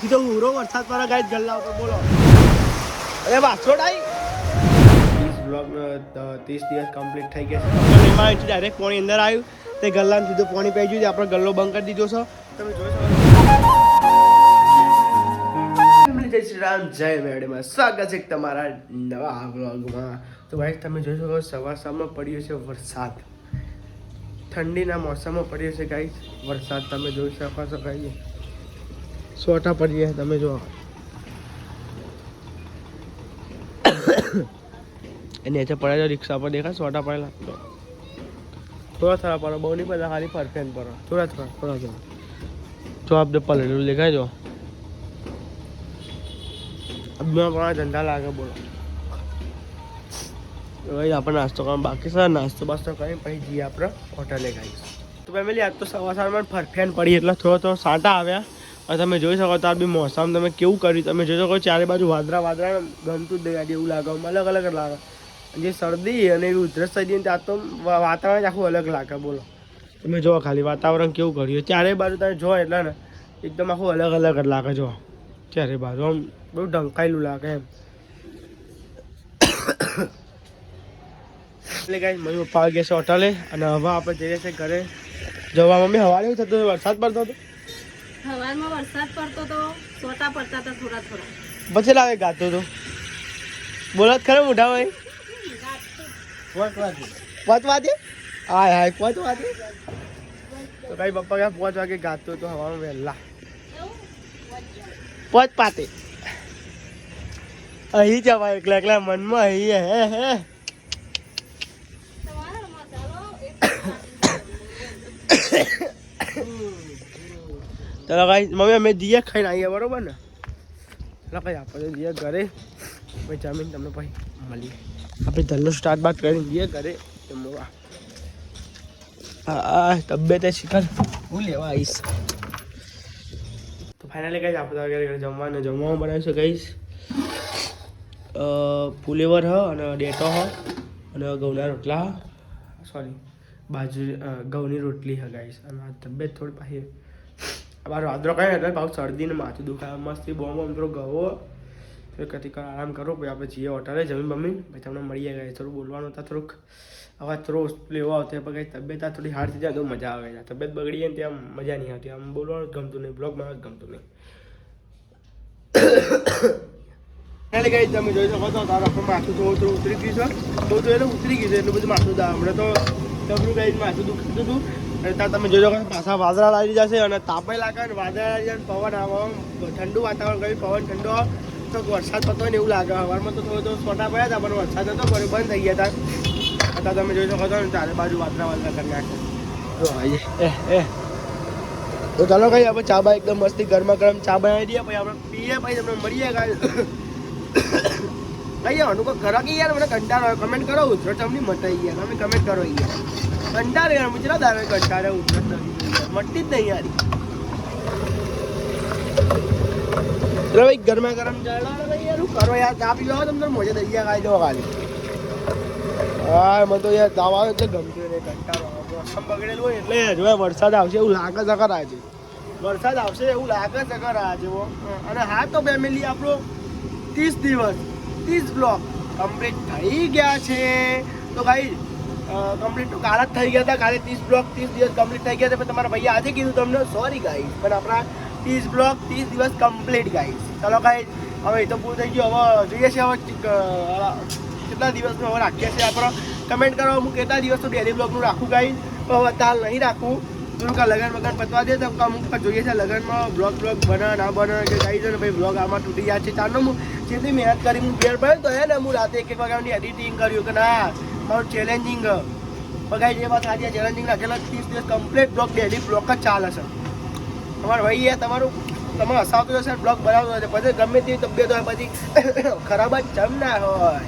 સીધો હુરો વરસાદ વાળા ગાય ગલ્લા ઉપર બોલો. અરે વાસોડ આવી ત્રીસ બ્લોગ ત્રીસ દિવસ કમ્પ્લીટ થઈ ગયા છે. એમાં ડાયરેક્ટ પાણી અંદર આવ્યું તે ગલ્લામાં સીધું પાણી પી ગયું છે આપણે ગલ્લો બંધ કરી દીધો છે. તમે જોઈ શકો જય શ્રી રામ જય મેડમાં. સ્વાગત છે તમારા નવા વ્લોગમાં તો ભાઈ તમે જોઈ શકો સવાર સામમાં પડ્યો છે વરસાદ. ઠંડીના મોસમમાં પડ્યો છે ગાઈ વરસાદ તમે જોઈ શકો છો ગાઈ સોટા પડી જાય તમે જો એ નીચે પડે રિક્ષા પર દેખાય સોટા પડેલા. થોડા થોડા પડો બહુ નહીં પડે ખાલી ફરફેન પડો. થોડા થોડા થોડા થોડા. જો આપણે પલળેલું દેખાય જો. અબમાં પણ ધંધા લાગે બોલો. ભાઈ આપણે નાસ્તો કરવાનો બાકી છે નાસ્તો બાસ્તો કરીને પછી જઈએ આપણે હોટલે ખાઈ તો ફેમિલી આજ તો સવાર સવારમાં ફરફેન પડી એટલે થોડો થોડો સાંટા આવ્યા. તમે જોઈ શકો તો આ બી મોસમ તમે કેવું કર્યું. તમે જોઈ શકો ચારે બાજુ વાદળા વાદરા ગમતું જ નહીં એવું લાગે અલગ અલગ લાગે જે શરદી અને એવી ઉધરસ થઈ ગઈ ત્યાં તો વાતાવરણ જ આખું અલગ લાગે બોલો. તમે જુઓ ખાલી વાતાવરણ કેવું કર્યું ચારે બાજુ તમે જો એટલે ને એકદમ આખું અલગ અલગ જ લાગે જો ચારે બાજુ આમ બહુ ઢંકાયેલું લાગે એમ. એટલે કાંઈ મમ્મી પપ્પા ગયા છે હોટલે અને હવે આપણે જઈએ છીએ ઘરે. જવા મમ્મી, હવારે એવું થતું? વરસાદ પડતો હતો. સવારમાં વરસાદ પડતો તો સોટા પડતા હતા થોડા થોડા. પછી લાગે ગાતું તો. બોલત ખરો મોટા ભાઈ? પાંચ વાગે. હાય હાય પાંચ વાગે? તો કઈ પપ્પા ક્યાં પાંચ વાગે ગાતું હતું હવામાં વહેલા. પાંચ પાતે. અહીં જવાય એકલા એકલા મનમાં અહીં હે હે ચલો કઈ મમ્મી અમે જઈએ ખાઈને આવીએ બરોબર ને ચલો કઈ આપણે જઈએ ઘરે પછી જમીન તમને પછી મળીએ આપણે ધંધો સ્ટાર્ટ બાદ કરીને જઈએ ઘરે જમવા હા તબિયત એ શિખર હું લેવા આવીશ તો ફાઇનલી કઈ આપણે ઘરે ઘરે જમવાનું જમવાનું બનાવીશું કહીશ ફુલેવર હ અને ડેટો હ અને ઘઉંના રોટલા સોરી બાજરી અ, ઘઉંની રોટલી હ ગાઈશ અને આ તબિયત થોડી પાછી અમારો આદરો કઈ એટલે પાછું શરદીને માથું દુખાય. મસ્તી બોમ્બ આમ થોડો ગવો. તો કદી આરામ કરો, પછી આપણે જઈએ હોટલે, જમીન બમીન. પછી તમને મળીએ ગયા થોડું બોલવાનું હતા, થોડુંક અવાજ થોડો લેવો આવતો પણ કઈ તબિયત આ થોડી હાર્ડ થઈ જાય, તો મજા આવે છે. તબિયત બગડી ને ત્યાં મજા નહીં આવતી. આમ બોલવાનું જ ગમતું નહીં બ્લોગ બનાવવાનું જ ગમતું નહીં. એટલે કઈ તમે જોઈ શકો છો, તારા માથું થોડું થોડું ઉતરી ગયું છે. થોડું એટલે ઉતરી ગયું છે, એટલું બધું માથું દા. હમણાં તો તમને કઈ માથું દુખતું હતું. અને ત્યાં તમે જોજો પાછા વાદળા લાગી જશે અને તાપે લાગે અને વાદળા લાગી જાય પવન આવે ઠંડુ વાતાવરણ ગયું. પવન ઠંડો તો વરસાદ થતો હોય ને એવું લાગે. હવારમાં તો થોડો થોડો છોટા પડ્યા હતા પણ વરસાદ હતો પણ બંધ થઈ ગયા હતા. અત્યારે તમે જોઈ શકો છો ને ચારે બાજુ વાદળા વાદળા કરી નાખે. આઈએ એ એ. તો ચાલો કઈ આપણે ચા બા એકદમ મસ્તી ગરમા ગરમ ચા બનાવી દઈએ પછી આપણે પીએ પછી તમને મળીએ કાંઈ કઈ અનુભવ કરો કે યાર? મને કંટાળો કમેન્ટ કરો. ઉતરો તમને મટાઈ ગયા. તમે કમેન્ટ કરો યાર. કંટાળે યાર મુજરા દારે કંટાળે ઉતરો મટતી જ નહીં યાર. ચલો ભાઈ ગરમા ગરમ ચાલો. ભાઈ યાર કરો યાર? ચા પીવા તમને મોજે દઈ ગયા જાઓ ખાલી. હા, મને યાર તાવ આવે એટલે ગમતું નહીં, કંટાળો બગડેલું હોય એટલે વરસાદ આવશે એવું લાગે ખરા આજે. વરસાદ આવશે એવું લાગે ખરા આજે. અને હા, તો ફેમિલી આપણો ત્રીસ દિવસ, ત્રીસ બ્લોક કમ્પ્લીટ થઈ ગયા છે. તો ભાઈ કમ્પ્લીટ કાલ જ થઈ ગયા હતા. કાલે ત્રીસ બ્લોક ત્રીસ દિવસ કમ્પ્લીટ થઈ ગયા હતા. પણ તમારા ભાઈએ આજે કીધું તમને સોરી ગાઈસ પણ આપણા ત્રીસ બ્લોક ત્રીસ દિવસ કમ્પ્લીટ ગાઈસ ચલો ગાઈસ હવે એ તો પૂરું થઈ ગયું. હવે જોઈએ છે, હવે કેટલા દિવસનું હવે રાખીએ છીએ આપણે. કમેન્ટ કરો, હું કેટલા દિવસનું ડેલી બ્લોગનું રાખું ગાઈસ પણ હવે તાલ નહીં રાખું. થોડુંક લગન વગન પતવા દે તો અમુક જોઈએ છે, લગનમાં બ્લોગ બ્લોગ બને ના બને કે જાય છે ને ભાઈ બ્લોગ આમાં તૂટી જાય છે. ચાલો હું જેટલી મહેનત કરી, હું ઘેર પડ્યો તો હે ને, હું રાતે એક એક વાગ્યાની એડિટિંગ કર્યું કે ના મારું ચેલેન્જિંગ બગાઈ જે વાત સાચી ચેલેન્જિંગ રાખેલા ત્રીસ દિવસ કમ્પ્લીટ બ્લોક ડેલી બ્લોક જ ચાલે છે. તમારે ભાઈ તમારું, તમે હસાવતો હશે બ્લોગ બનાવતો હશે. પછી ગમે તેવી તબિયત હોય, પછી ખરાબ જ જમ ના હોય.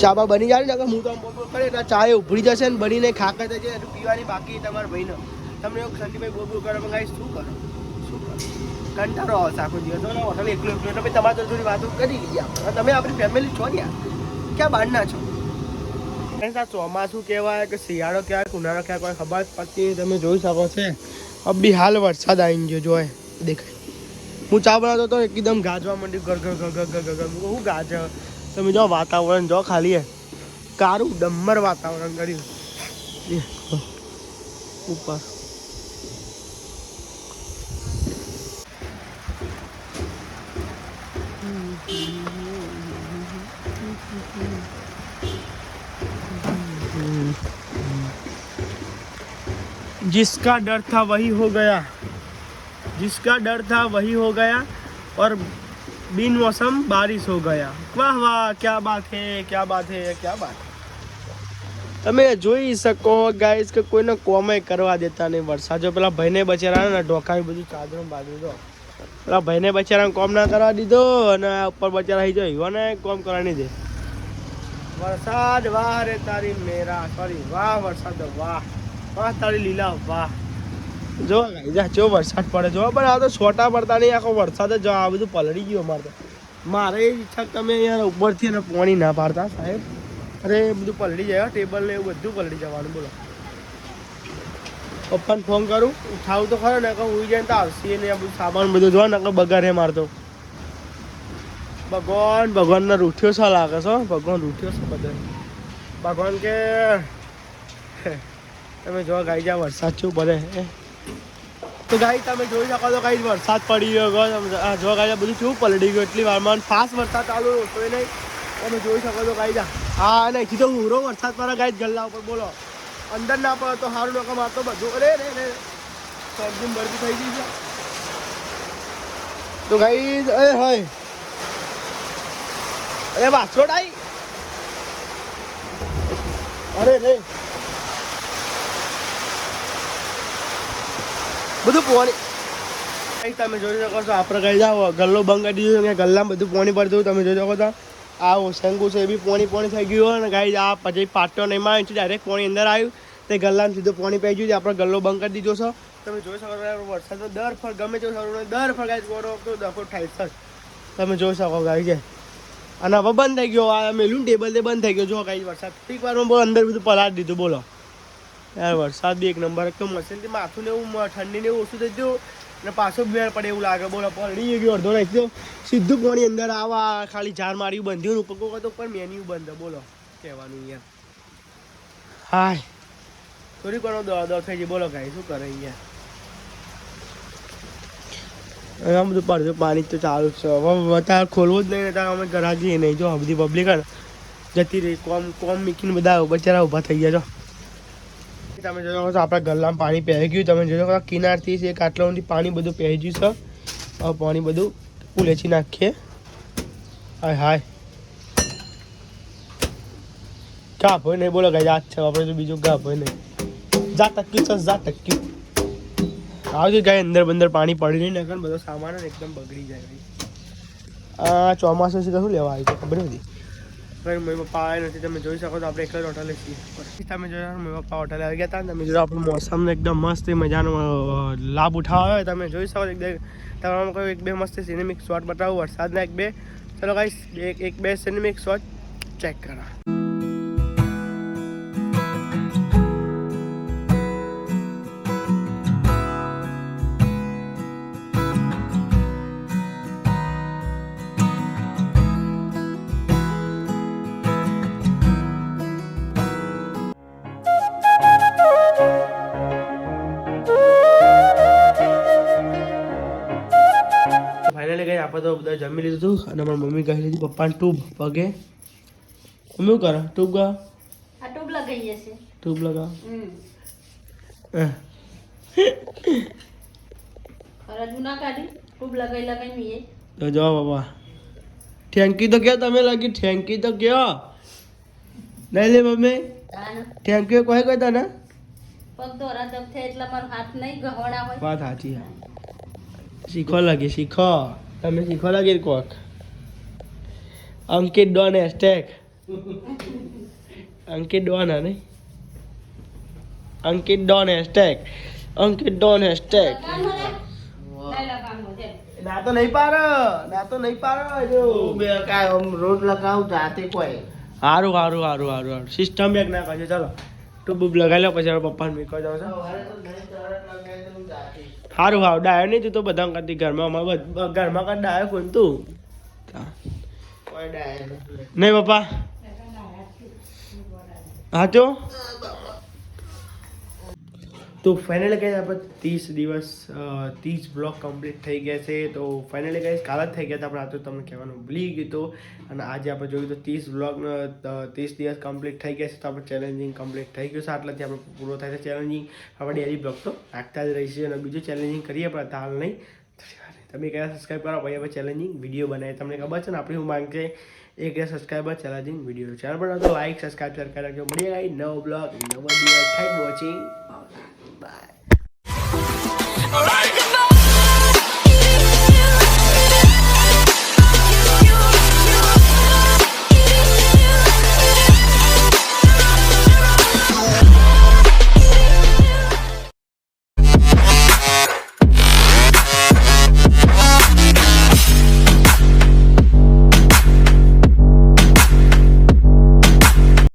ચા બા બની જાય ને હું તો બોલ કરે એટલે ચા ઉભરી જશે ને બનીને ખાકર જશે પીવાની બાકી તમારા ભાઈનો. તમને એવું સંદીપભાઈ બોલ બોલ કરો, પણ શું કરો? શું કરો? કંટાળો આવશે આખો દિવસ. હોટલ એકલું એકલું, તમે તમારે થોડી વાતો કરી આપણે તમે આપણી ફેમિલી છો ને ક્યાં બહારના છો? આ ચોમાસું કહેવાય કે શિયાળો કહેવાય ઉનાળો કહેવાય, કોઈ ખબર પડતી તમે જોઈ શકો છો. અબ હાલ વરસાદ આવી ગયો જોય દેખાય. હું ચા બનાવતો તો એકદમ ગાજવા માંડ્યું ઘર ઘર ઘર ઘર તમે જો વાતાવરણ જો ખાલી કારું ડમ્મર વાતાવરણ કર્યું. ઉપર. जिसका डर था वही हो गया जिसका डर था वही हो गया और बिन मौसम बारिश हो गया वाह वाह क्या बात है क्या बात है क्या बात તમે જોઈ શકો ગાઈસ કે કોઈને કોમે કરવા દેતા નહીં વરસાદ જો પેલા ભાઈને બચારા ને ઢોકાવી બધું ચાદરો બાંધી દો પેલા ભાઈને બચારા કોમ ના કરવા દીધો અને આ ઉપર બચારા આવી જાય ને કોમ કરવા નહીં દે વરસાદ વાહ રે તારી મેરા સોરી વાહ વરસાદ વાહ વાહ તારી લીલા, વાહ. જો, જા, જો, વરસાદ પડે, જો, પણ આ તો છોટા પડતા નહીં, આખો વરસાદ જ આ બધું પલળી ગયું અમારે તો. મારે ઈચ્છા તમે યાર ઉપરથી એને પાણી ના પાડતા, સાહેબ. અરે બધું પલળી જાય ટેબલ ને એવું બધું પલળી જવાનું, બોલો. પપ્પાને ફોન કરું, ઉઠાવું તો ખરો ને કે ઉઈ જાય તો આવશે ને આ બધું સામાન બધું જો ને બગાડે મારતો ભગવાન ભગવાનને રૂઠ્યો છે લાગે છે, હો. ભગવાન રૂઠ્યો છે બધે ભગવાન કે તમે જો ગાઈ જા વરસાદ શું પડે? તો ગાઈ, તમે જોઈ શકો તો ગાઈ, વરસાદ પડી ગયો જો ગાઈ બધું શું પલડી ગયું, એટલી વારમાં ફાસ્ટ વરસાદ ચાલુ તોય નહીં. તમે જોઈ શકો છો ગાઈ જા હા નહીં તો હુરો વરસાદ પડે ગાઈ ગલ્લા ઉપર, બોલો. અંદર ના પડે તો સારું લોકો મારતો તો બધું અરે રે રે શરદી ભરતી થઈ ગઈ છે. તો ગાઈ એ હોય. અરે વાસોડ આવી અરે, રે. બધું પોણી તમે જોઈ શકો છો આપણે કહી જાઓ, ગલ્લો બંધ કરી દીધો ને ગલ્લામાં બધું પોણી પડતું તમે જોઈ શકો છો, આ ઓસંગુ છે, એ બી પોણી પોણી થઈ ગયું હોય ને ગાઈ આ પછી પાટો નહીં માં ડાયરેક્ટ પોણી અંદર આવ્યું. તે ગલ્લામાં સીધું પોણી પી ગયું છે, આપણે ગલ્લો બંધ કરી દીધો છો. તમે જોઈ શકો છો વરસાદ દર ફળ ગમે તેવું સારું દર ફળ ગાય ગોળો તો દફો થાય છે. તમે જોઈ શકો ગાઈ છે અને હવે બંધ થઈ ગયો, આ મેલું ટેબલ તે બંધ થઈ ગયો. જો ગાઈ વરસાદ એક વારમાં અંદર બધું પલાળી દીધું, બોલો. યાર વરસાદ બી એક નંબર એક તો મશીનથી માથું ને એવું ઠંડીને ઠંડી ને એવું ઓછું થઈ ગયું અને પાછો બેર પડે એવું લાગે. બોલો પડી ગયો અડધો નાખી દો સીધું પાણી અંદર આવા ખાલી ઝાડ માર્યું બંધ્યું ઉપર કોઈ તો પણ મેન્યુ બંધ. બોલો કહેવાનું યાર હાય. થોડી ઘણો દોડ થઈ ગઈ. બોલો કાંઈ શું કરે અહીંયા? આમ બધું પડતું પાણી તો ચાલુ જ છે. હવે તાર ખોલવું જ નહીં તાર અમે ઘરા જઈએ નહીં. જો બધી પબ્લિક જતી રહી. કોમ કોમ મીકીને બધા બચારા ઊભા થઈ ગયા છો તમે જોજો છો, આપણા ગલ્લામાં પાણી પહેરી ગયું. તમે જોજો કિનારથી છે, એક આટલા સુધી પાણી બધું પહેરી ગયું છે. હવે પાણી બધું ઉલેચી નાખીએ. હાય હાય. ગા ભાઈ નહીં બોલો ગાઈ આજ છે, આપણે તો બીજું ગા ભાઈ નહીં. જા તક્યું છે, જા ટક્યું આવજો ગાય અંદર બંદર પાણી પડી નહીં, નકર બધો સામાન એકદમ બગડી જાય. આ ચોમાસું છે, તો શું લેવા આવી છે ખબર નથી. ભાઈ મમ્મી પપ્પા આવ્યા નથી, તમે જોઈ શકો તો આપણે એક જ હોટલે છીએ. તમે જોયા મમ્મી પપ્પા હોટલે આવી ગયા હતા તમે જોયું આપણું મોસમને એકદમ મસ્ત મજાનો લાભ ઉઠાવ્યો હોય, તમે જોઈ શકો એકદમ એક તમારા કોઈ એક બે મસ્ત સિનેમિક શોટ બતાવું, વરસાદના એક બે. ચલો ગાઈસ એક બે સિનેમિક શોટ ચેક કરા. બધા જમી લીધું હતું અને મારી મમ્મી કહી લીધી પપ્પાને ટ્યુબ પગે. શું કરે? ટ્યુબ ગા? ટ્યુબ લગાવ. લગાવી લગાવી મીએ તો જો બાબા. થેન્ક તો કયો તમે લાગી થેન્ક તો કયો. નહીં લે મમ્મી. થેન્ક કોઈ તને? પગ હાથ નહીં ગહોડા હોય. વાત સાચી શીખો લાગી શીખો. તમે શીખો લાગી કોક? Ankit don hashtag Ankit don હા નહીં? Ankit don hashtag Ankit don hashtag. ના તો નહીં પાર ના તો નહીં પાર બે કાંઈ આમ રોજ લગાવું જાતે કોઈ. સારું હારું હારું સારું સારું સિસ્ટમ એક ના કરજો ચાલો. ટૂબ બૂબ લગાવી લો પછી હવે પપ્પાને મીકો જાવ છે. સારું હાવ ડાયો નહીં તું તો બધા કરતી ઘરમાં અમારે ઘરમાં કર ડાયો કોઈ તું. નહીં પપ્પા હા તો તો ફાઇનલી ગાઈઝ આપણે ત્રીસ દિવસ ત્રીસ બ્લોક કમ્પ્લીટ થઈ ગયા છે. તો ફાઇનલી ગાઈઝ કાલ જ થઈ ગયા હતા આપણે આ તો તમને કહેવાનું ભૂલી ગયું હતું અને આજે આપણે જોયું તો ત્રીસ બ્લોક ત્રીસ દિવસ કમ્પ્લીટ થઈ ગયા છે, તો આપણે ચેલેન્જિંગ કમ્પ્લીટ થઈ ગયું છે. આટલાથી આપણે પૂરો થાય છે ચેલેન્જિંગ આપણે ડેલી બ્લોક તો રાખતા જ રહીશું અને બીજું ચેલેન્જિંગ કરીએ, પણ હાલ નહીં. તમે કયા સબસ્ક્રાઈબ કરો, પછી આપણે ચેલેન્જિંગ વીડિયો બનાવીએ. તમને ખબર છે ને, આપણી હું માંગ છે એક હજાર સબસ્ક્રાઈબર ચેલેન્જિંગ વીડિયો ચેનલ પર તો લાઈક સબસ્ક્રાઈબ શેર કરી રાખજો. મળીએ ગાઈ નવો બ્લોગ નવો દિવસ. Thank watching Bye.